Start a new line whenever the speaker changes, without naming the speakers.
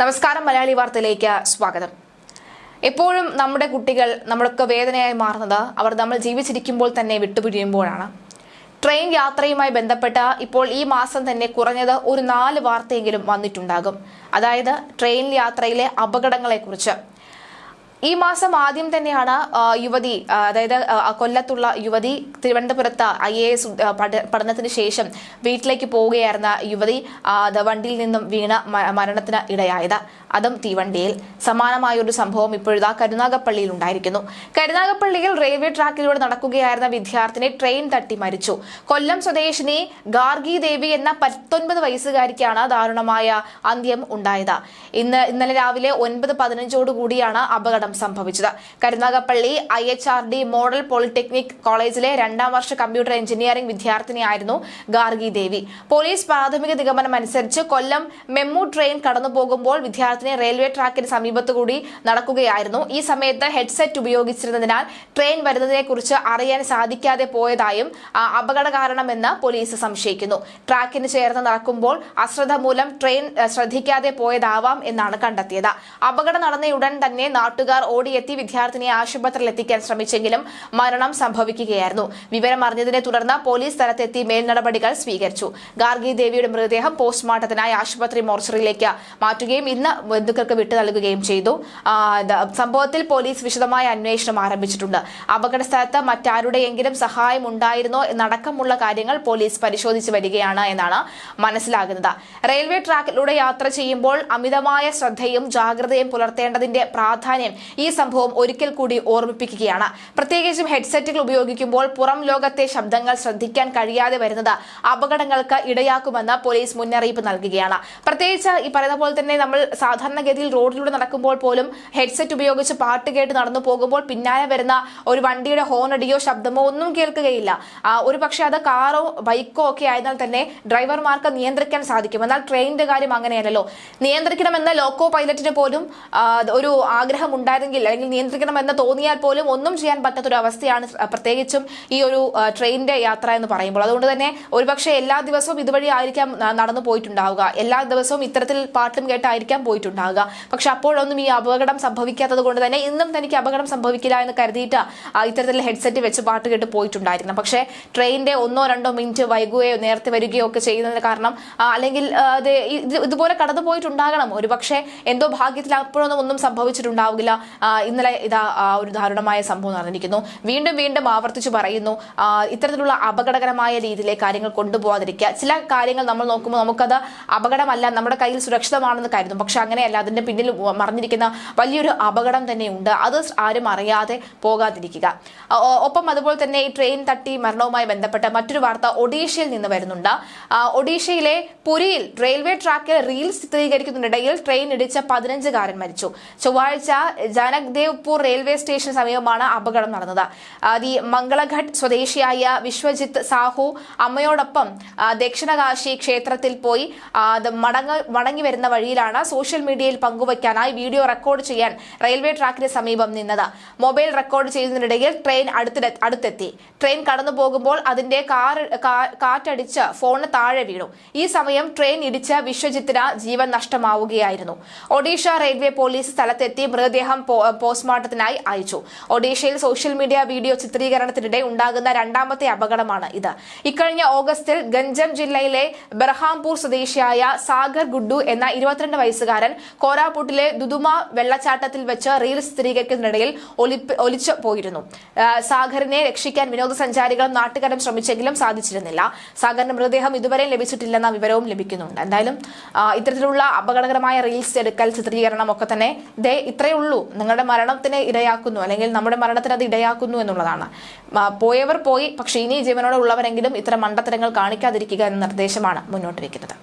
നമസ്കാരം മലയാളി വാർത്തയിലേക്ക് സ്വാഗതം. എപ്പോഴും നമ്മുടെ കുട്ടികൾ നമ്മളൊക്കെ വേദനയായി മാറുന്നത് അവർ നമ്മൾ ജീവിച്ചിരിക്കുമ്പോൾ തന്നെ വിട്ടുപിരിയുമ്പോഴാണ്. ട്രെയിൻ യാത്രയുമായി ബന്ധപ്പെട്ട ഇപ്പോൾ ഈ മാസം തന്നെ കുറഞ്ഞത് ഒരു നാല് വാർത്തയെങ്കിലും വന്നിട്ടുണ്ടാകും. അതായത് ട്രെയിൻ യാത്രയിലെ അപകടങ്ങളെക്കുറിച്ച്. ഈ മാസം ആദ്യം തന്നെയാണ് യുവതി അതായത് കൊല്ലത്തുള്ള യുവതി തിരുവനന്തപുരത്ത് ഐ എ എസ് പഠനത്തിന് ശേഷം വീട്ടിലേക്ക് പോവുകയായിരുന്ന യുവതി വണ്ടിയിൽ നിന്നും വീണ മരണത്തിന് ഇടയായത്. അതും തീവണ്ടിയിൽ. സമാനമായ ഒരു സംഭവം ഇപ്പോഴിതാ കരുനാഗപ്പള്ളിയിൽ ഉണ്ടായിരിക്കുന്നു. കരുനാഗപ്പള്ളിയിൽ റെയിൽവേ ട്രാക്കിലൂടെ നടക്കുകയായിരുന്ന വിദ്യാർത്ഥിനി ട്രെയിൻ തട്ടി മരിച്ചു. കൊല്ലം സ്വദേശിനി ഗാർഗി ദേവി എന്ന പത്തൊൻപത് വയസ്സുകാരിക്കാണ് ദാരുണമായ അന്ത്യം ഉണ്ടായത്. ഇന്ന് ഇന്നലെ രാവിലെ ഒൻപത് പതിനഞ്ചോടുകൂടിയാണ് അപകടം സംഭവിച്ചത്. Karunagappally I H R D model polytechnic കോളേജിലെ രണ്ടാം വർഷ കമ്പ്യൂട്ടർ എഞ്ചിനീയറിംഗ് വിദ്യാർത്ഥിനിയായിരുന്നു ഗാർഗി ദേവി. പോലീസ് പ്രാഥമിക നിഗമനം അനുസരിച്ച് കൊല്ലം മെമ്മു ട്രെയിൻ കടന്നു വിദ്യാർത്ഥിനി റെയിൽവേ ട്രാക്കിന് സമീപത്തുകൂടി നടക്കുകയായിരുന്നു. ഈ സമയത്ത് ഹെഡ്സെറ്റ് ഉപയോഗിച്ചിരുന്നതിനാൽ ട്രെയിൻ വരുന്നതിനെക്കുറിച്ച് അറിയാൻ സാധിക്കാതെ പോയതായും അപകട കാരണമെന്ന് പോലീസ് സംശയിക്കുന്നു. ട്രാക്കിന് ചേർന്ന് നടക്കുമ്പോൾ അശ്രദ്ധ മൂലം ട്രെയിൻ ശ്രദ്ധിക്കാതെ പോയതാവാം എന്നാണ് കണ്ടെത്തിയത്. അപകടം നടന്നയുടൻ തന്നെ നാട്ടുകാർ ഓടിയെത്തി വിദ്യാർത്ഥിനിയെ ആശുപത്രിയിൽ എത്തിക്കാൻ ശ്രമിച്ചെങ്കിലും മരണം സംഭവിക്കുകയായിരുന്നു. വിവരം അറിഞ്ഞതിനെ തുടർന്ന് പോലീസ് സ്ഥലത്തെത്തി മേൽനടപടികൾ സ്വീകരിച്ചു. ഗാർഗി ദേവിയുടെ മൃതദേഹം പോസ്റ്റ്മോർട്ടത്തിനായി ആശുപത്രി മോർച്ചറിയിലേക്ക് മാറ്റുകയും ഇന്ന് ബന്ധുക്കൾക്ക് വിട്ടു നൽകുകയും ചെയ്തു. സംഭവത്തിൽ പോലീസ് വിശദമായ അന്വേഷണം ആരംഭിച്ചിട്ടുണ്ട്. അപകട സ്ഥലത്ത് മറ്റാരുടെയെങ്കിലും സഹായം ഉണ്ടായിരുന്നോ എന്നടക്കമുള്ള കാര്യങ്ങൾ പോലീസ് പരിശോധിച്ചു വരികയാണ് എന്നാണ് മനസ്സിലാകുന്നത്. റെയിൽവേ ട്രാക്കിലൂടെ യാത്ര ചെയ്യുമ്പോൾ അമിതമായ ശ്രദ്ധയും ജാഗ്രതയും പുലർത്തേണ്ടതിന്റെ പ്രാധാന്യം ഈ സംഭവം ഒരിക്കൽ കൂടി ഓർമ്മിപ്പിക്കുകയാണ്. പ്രത്യേകിച്ചും ഹെഡ്സെറ്റുകൾ ഉപയോഗിക്കുമ്പോൾ പുറം ലോകത്തെ ശബ്ദങ്ങൾ ശ്രദ്ധിക്കാൻ കഴിയാതെ വരുന്നത് അപകടങ്ങൾക്ക് ഇടയാക്കുമെന്ന് പോലീസ് മുന്നറിയിപ്പ് നൽകുകയാണ്. പ്രത്യേകിച്ച് ഈ പറയുന്ന പോലെ തന്നെ നമ്മൾ സാധാരണഗതിയിൽ റോഡിലൂടെ നടക്കുമ്പോൾ പോലും ഹെഡ്സെറ്റ് ഉപയോഗിച്ച് പാട്ട് കേട്ട് നടന്നു പോകുമ്പോൾ പിന്നാലെ വരുന്ന ഒരു വണ്ടിയുടെ ഹോണടിയോ ശബ്ദമോ ഒന്നും കേൾക്കുകയില്ല. ഒരു പക്ഷേ അത് കാറോ ബൈക്കോ ഒക്കെ ആയതിനാൽ തന്നെ ഡ്രൈവർമാർക്ക് നിയന്ത്രിക്കാൻ സാധിക്കും. എന്നാൽ ട്രെയിനിന്റെ കാര്യം അങ്ങനെയല്ലല്ലോ. നിയന്ത്രിക്കണമെന്ന ലോക്കോ പൈലറ്റിന് പോലും ഒരു ആഗ്രഹം ഉണ്ടായിരുന്നെങ്കിൽ അല്ലെങ്കിൽ നിയന്ത്രിക്കണമെന്ന് തോന്നിയാൽ പോലും ഒന്നും ചെയ്യാൻ പറ്റാത്തൊരു അവസ്ഥയാണ് പ്രത്യേകിച്ചും ഈ ഒരു ട്രെയിനിന്റെ യാത്ര എന്ന് പറയുമ്പോൾ. അതുകൊണ്ട് തന്നെ ഒരുപക്ഷെ എല്ലാ ദിവസവും ഇതുവഴി ആയിരിക്കാം നടന്നു പോയിട്ടുണ്ടാവുക. എല്ലാ ദിവസവും ഇത്തരത്തിൽ പാട്ടും കേട്ടായിരിക്കാം പോയിട്ടുണ്ടാവുക. പക്ഷെ അപ്പോഴൊന്നും ഈ അപകടം സംഭവിക്കാത്തത് കൊണ്ട് തന്നെ ഇന്നും തനിക്ക് അപകടം സംഭവിക്കില്ല എന്ന് കരുതിയിട്ട് ഇത്തരത്തിൽ ഹെഡ്സെറ്റ് വെച്ച് പാട്ട് കേട്ട് പോയിട്ടുണ്ടായിരിക്കണം പക്ഷേ ട്രെയിനിന്റെ ഒന്നോ രണ്ടോ മിനിറ്റ് വൈകുകയോ നേരത്തെ വരികയോ ഒക്കെ ചെയ്യുന്നതിന് കാരണം അല്ലെങ്കിൽ ഇതുപോലെ കടന്നു പോയിട്ടുണ്ടാകണം ഒരുപക്ഷെ എന്തോ ഭാഗ്യത്തിൽ അപ്പോഴൊന്നും ഒന്നും സംഭവിച്ചിട്ടുണ്ടാവില്ല. ഇന്നലെ ഇതാ ഒരു ദാരുണമായ സംഭവം നടന്നിരിക്കുന്നു. വീണ്ടും വീണ്ടും ആവർത്തിച്ചു പറയുന്നു ഇത്തരത്തിലുള്ള അപകടകരമായ രീതിയിലെ കാര്യങ്ങൾ കൊണ്ടുപോകാതിരിക്കുക ചില കാര്യങ്ങൾ നമ്മൾ നോക്കുമ്പോൾ നമുക്കത് അപകടമല്ല നമ്മുടെ കയ്യിൽ സുരക്ഷിതമാണെന്ന് കരുതും. പക്ഷെ അങ്ങനെയല്ല അതിന്റെ പിന്നിൽ മറിഞ്ഞിരിക്കുന്ന വലിയൊരു അപകടം തന്നെയുണ്ട്. അത് ആരും അറിയാതെ പോകാതിരിക്കുക. ഒപ്പം അതുപോലെ തന്നെ ഈ ട്രെയിൻ തട്ടി മരണവുമായി ബന്ധപ്പെട്ട മറ്റൊരു വാർത്ത ഒഡീഷയിൽ നിന്ന് വരുന്നുണ്ട്. ഒഡീഷയിലെ പുരിയിൽ റെയിൽവേ ട്രാക്കിൽ റീൽ ചിത്രീകരിക്കുന്നതിനിടയിൽ ട്രെയിൻ ഇടിച്ച പതിനഞ്ചുകാരൻ മരിച്ചു. ചൊവ്വാഴ്ച ജനക്ദേവ്പൂർ റെയിൽവേ സ്റ്റേഷന് സമീപമാണ് അപകടം നടന്നത്. ദി മംഗളഘട്ട് സ്വദേശിയായ വിശ്വജിത്ത് സാഹു അമ്മയോടൊപ്പം ദക്ഷിണകാശി ക്ഷേത്രത്തിൽ പോയി മടങ്ങ മടങ്ങി വരുന്ന വഴിയിലാണ് സോഷ്യൽ മീഡിയയിൽ പങ്കുവയ്ക്കാനായി വീഡിയോ റെക്കോർഡ് ചെയ്യാൻ റെയിൽവേ ട്രാക്കിന് സമീപം നിന്നത്. മൊബൈൽ റെക്കോർഡ് ചെയ്യുന്നതിനിടയിൽ ട്രെയിൻ അടുത്തിടെ അടുത്തെത്തി. ട്രെയിൻ കടന്നു പോകുമ്പോൾ അതിന്റെ കാർ കാറ്റടിച്ച് ഫോണ് താഴെ വീണു. ഈ സമയം ട്രെയിൻ ഇടിച്ച് വിശ്വജിത്തിന് ജീവൻ നഷ്ടമാവുകയായിരുന്നു. ഒഡീഷ റെയിൽവേ പോലീസ് സ്ഥലത്തെത്തി മൃതദേഹം പോസ്റ്റ്മോർട്ടത്തിനായി അയച്ചു. ഒഡീഷയിൽ സോഷ്യൽ മീഡിയ വീഡിയോ ചിത്രീകരണത്തിനിടെ ഉണ്ടാകുന്ന രണ്ടാമത്തെ അപകടമാണ് ഇത്. ഇക്കഴിഞ്ഞ ഓഗസ്റ്റിൽ ഗഞ്ചം ജില്ലയിലെ ബർഹാംപൂർ സ്വദേശിയായ സാഗർ ഗുഡ്ഡു എന്ന ഇരുപത്തിരണ്ട് വയസ്സുകാരൻ കോരാപൂട്ടിലെ ദുദുമ വെള്ളച്ചാട്ടത്തിൽ വെച്ച് റീൽ സ്ഥിരീകരിക്കുന്നതിനിടയിൽ ഒലിച്ചു പോയിരുന്നു. സാഗറിനെ രക്ഷിക്കാൻ വിനോദസഞ്ചാരികളും നാട്ടുകാരും ശ്രമിച്ചെങ്കിലും സാധിച്ചിരുന്നില്ല. സാഗറിന്റെ മൃതദേഹം ഇതുവരെ ലഭിച്ചിട്ടില്ലെന്ന വിവരവും ലഭിക്കുന്നുണ്ട്. എന്തായാലും ഇത്തരത്തിലുള്ള അപകടകരമായ റീൽസ് എടുക്കൽ ചിത്രീകരണം ഒക്കെ തന്നെ ഇതേ ഇത്രയേ ഉള്ളൂ. നിങ്ങളുടെ മരണത്തിന് ഇടയാക്കുന്നു അല്ലെങ്കിൽ നമ്മുടെ മരണത്തിന് അത് ഇടയാക്കുന്നു എന്നുള്ളതാണ്. പോയവർ പോയി പക്ഷേ ഇനി ജീവനോടെ ഉള്ളവരെങ്കിലും ഇത്തരം മണ്ടത്തരങ്ങൾ കാണിക്കാതിരിക്കുക എന്ന നിർദ്ദേശമാണ് മുന്നോട്ട് വയ്ക്കുന്നത്.